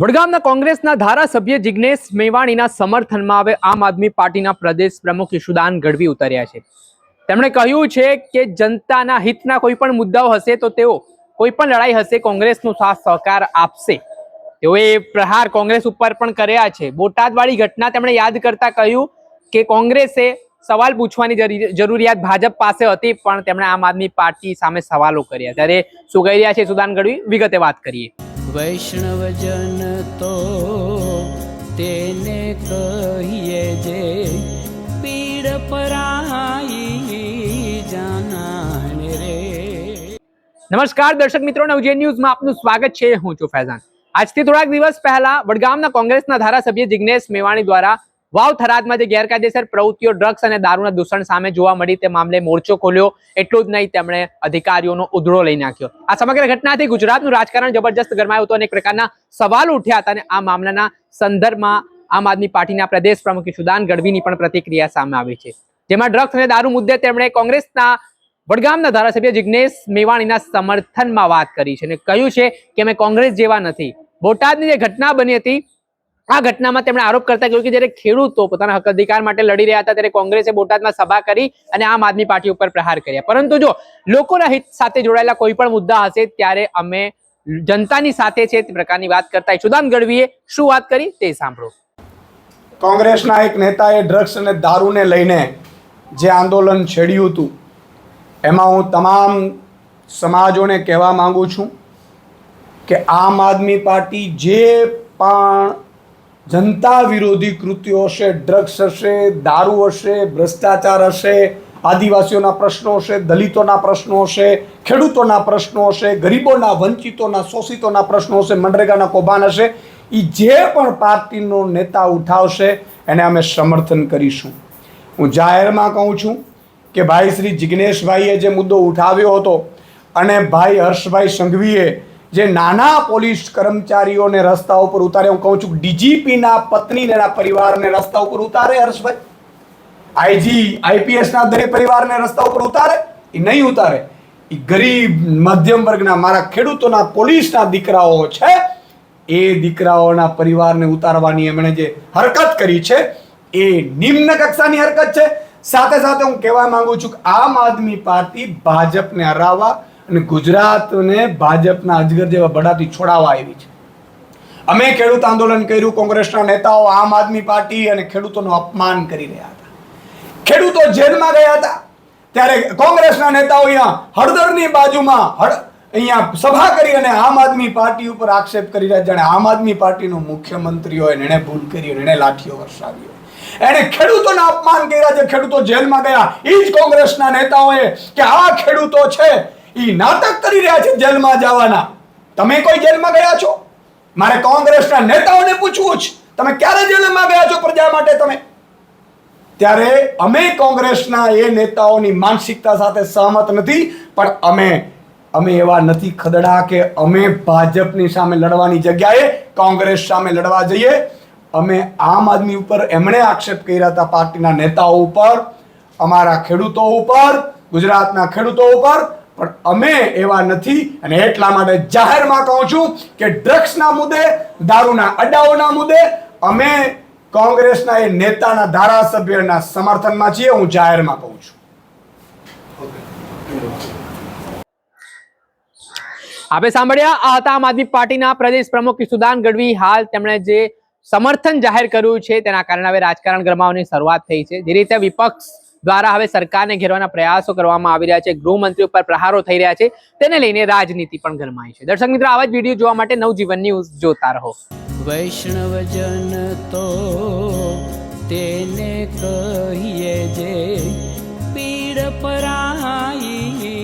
વડગામના કોંગ્રેસના ધારાસભ્ય જિગ્નેશ મેવાણીના સમર્થનમાં હવે આમ આદમી પાર્ટીના પ્રદેશ પ્રમુખ ઈશુદાન ગઢવી ઉતર્યા છે. તેમણે કહ્યું છે કે જનતાના હિતના કોઈ પણ મુદ્દાઓ હશે તો તેઓ કોઈ પણ લડાઈ હશે કોંગ્રેસનો સાથ સહકાર આપશે. તેઓએ પ્રહાર કોંગ્રેસ ઉપર પણ કર્યા છે. બોટાદવાળી ઘટના તેમણે યાદ કરતા કહ્યું કે કોંગ્રેસે સવાલ પૂછવાની જરૂરિયાત ભાજપ પાસે હતી પણ તેમણે આમ આદમી પાર્ટી સામે સવાલો કર્યા. ત્યારે શું કહી રહ્યા છે સુદાન ગઢવી? વિગતે વાત કરીએ. વૈષ્ણવજન તો તેને કહીએ જે પીડ પરાઈ જાનાને રે. નમસ્કાર દર્શક મિત્રો નવજે ન્યૂઝમાં આપનું સ્વાગત છે. હું છું ફૈઝાન. આજથી થોડાક દિવસ પહેલા વડગામના કોંગ્રેસના ધારાસભ્ય જિગ્નેશ મેવાણી દ્વારા વાવ થરાદમાં જે ગેરકાયદેસર પ્રવૃત્તિઓ ડ્રગ્સ અને દારૂના દૂષણ સામે જોવા મળી તે મામલે મોરચો ખોલ્યો. એટલું જ નહીં, તેમણે અધિકારીઓનો ઉધડો લઈ નાખ્યો. આ સમગ્ર ઘટનાથી ગુજરાતનું રાજકારણ જબરજસ્ત ગરમાયું હતું એક પ્રકારના સવાલ ઉઠ્યા હતા અને આ મામલાના સંદર્ભમાં આમ આદમી પાર્ટીના પ્રદેશ પ્રમુખ સુદાન ગઢવીની પણ પ્રતિક્રિયા સામે આવી છે. જેમાં ડ્રગ્સ અને દારૂ મુદ્દે તેમણે કોંગ્રેસના વડગામના ધારાસભ્ય જિગ્નેશ મેવાણીના સમર્થનમાં વાત કરી છે અને કહ્યું છે કે અમે કોંગ્રેસ જેવા નથી. બોટાદની જે ઘટના બની હતી આ ઘટનામાં તેમણે આરોપ કરતા કહ્યું કે જ્યારે ખેડૂતો પોતાના હક અધિકાર માટે લડી રહ્યા હતા, ત્યારે કોંગ્રેસે બોટાદમાં સભા કરી અને આમ આદમી પાર્ટી ઉપર પ્રહાર કર્યા. પરંતુ જો લોકોના હિત સાથે જોડાયેલા કોઈ પણ મુદ્દા હશે, ત્યારે અમે જનતાની સાથે છે તે પ્રકારની વાત કરતા સુદાન ગઢવીએ શું વાત કરી તે સાંભળો. કોંગ્રેસના એક નેતાએ ડ્રગ્સ અને દારૂને લઈને જે આંદોલન છેડ્યું હતું, એમાં હું તમામ સમાજોને કહેવા માગું છું કે આમ આદમી પાર્ટી જે પણ જનતા વિરોધી કૃત્યો હશે ડ્રગ્સ હશે, દારૂ હશે, ભ્રષ્ટાચાર હશે, આદિવાસીઓના પ્રશ્નો હશે, દલિતોના પ્રશ્નો હશે, ખેડૂતોના પ્રશ્નો હશે, ગરીબોના, વંચિતોના, શોષિતોના પ્રશ્નો હશે, મનરેગાના કૌભાન હશે. એ જે પણ પાર્ટીનો નેતા ઉઠાવશે, એને અમે સમર્થન કરીશું. હું જાહેરમાં કહું છું કે ભાઈ શ્રી જિગ્નેશભાઈએ જે મુદ્દો ઉઠાવ્યો હતો અને ભાઈ હર્ષભાઈ સંઘવીએ જે નાના પોલીસ કર્મચારીઓને રસ્તા ઉપર ઉતારે, હું કહું છું, ડીજીપીના પત્નીને એના પરિવારને રસ્તા ઉપર ઉતારે, હર્ષભાઈ. આઈજી, આઈપીએસના દરેક પરિવારને રસ્તા ઉપર ઉતારે, એ નહીં ઉતારે. એ ગરીબ મધ્યમ વર્ગના મારા ખેડૂતોના પોલીસના દીકરાઓ છે, એ દીકરાઓના પરિવારને ઉતારવાની એમણે જે હરકત કરી છે, એ નિમ્ન કક્ષાની હરકત છે. સાથે સાથે હું કહેવા માંગુ છું કે આમ આદમી પાર્ટી ભાજપને હરાવવા અને ગુજરાતને ભાજપના અજગર જેવા બડાથી છોડાવવા આવી છે. અમે ખેડૂત આંદોલન કર્યું, કોંગ્રેસના નેતાઓ, આમ આદમી પાર્ટી અને ખેડૂતોનું અપમાન કરી રહ્યા હતા. ખેડૂતો જેલમાં ગયા હતા. ત્યારે કોંગ્રેસના નેતાઓ અહીંયા હળદરની બાજુમાં હળ, અહીંયા સભા કરી અને આમ આદમી પાર્ટી ઉપર આક્ષેપ કરી રહ્યા જાણે આમ આદમી પાર્ટીનો મુખ્યમંત્રી હોય એણે ભૂલ કરી એણે લાઠીઓ વરસાવી એણે ખેડૂતોના અપમાન કર્યા છે. ખેડૂતો જેલમાં ગયા. એ જ કોંગ્રેસના નેતાઓએ કે આ ખેડૂતો છે એ નાટક કરી રહ્યા છે જેલમાં જવાના. તમે કોઈ જેલમાં ગયા છો? મારે કોંગ્રેસના નેતાઓને પૂછવું છે. તમે ક્યારે જેલમાં ગયા છો પ્રજા માટે તમે? ત્યારે અમે કોંગ્રેસના એ નેતાઓની માનસિકતા સાથે સહમત નથી, પણ અમે અમે એવા નથી ખદડા કે અમે ભાજપની સામે લડવાની જગ્યાએ કોંગ્રેસ સામે લડવા જઈએ. અમે આમ આદમી ઉપર એમણે આક્ષેપ કર્યા હતા પાર્ટીના નેતાઓ ઉપર, અમારા ખેડૂતો ઉપર, ગુજરાતના ખેડૂતો ઉપર પણ અમે એવા નથી અને એટલા માટે જાહેરમાં કહું છું કે ડ્રગ્સના મુદ્દે, દારૂના અડાઓના મુદ્દે, અમે કોંગ્રેસના એ નેતાના ધારાસભ્યના સમર્થનમાં છીએ, હું જાહેરમાં કહું છું. આપે સાંભળ્યા, આ હતા આમ આદમી પાર્ટીના પ્રદેશ પ્રમુખ સુદાન ગઢવી. હાલ તેમણે જે સમર્થન જાહેર કર્યું છે, તેના કારણે હવે રાજકારણ ગરમાવાની શરૂઆત થઈ છે. જે રીતે વિપક્ષ દ્વારા હવે સરકારને ઘેરવાના પ્રયાસો કરવામાં આવી રહ્યા છે. ગૃહમંત્રી ઉપર પ્રહારો થઈ રહ્યા છે. તેને લઈને રાજનીતિ પણ ગરમાઈ છે. દર્શક મિત્રો, આવા જ વીડિયો જોવા માટે નવજીવન ન્યૂઝ જોતા રહો. વૈષ્ણવજન તો તેને કહીએ જે પીડ પરાઈ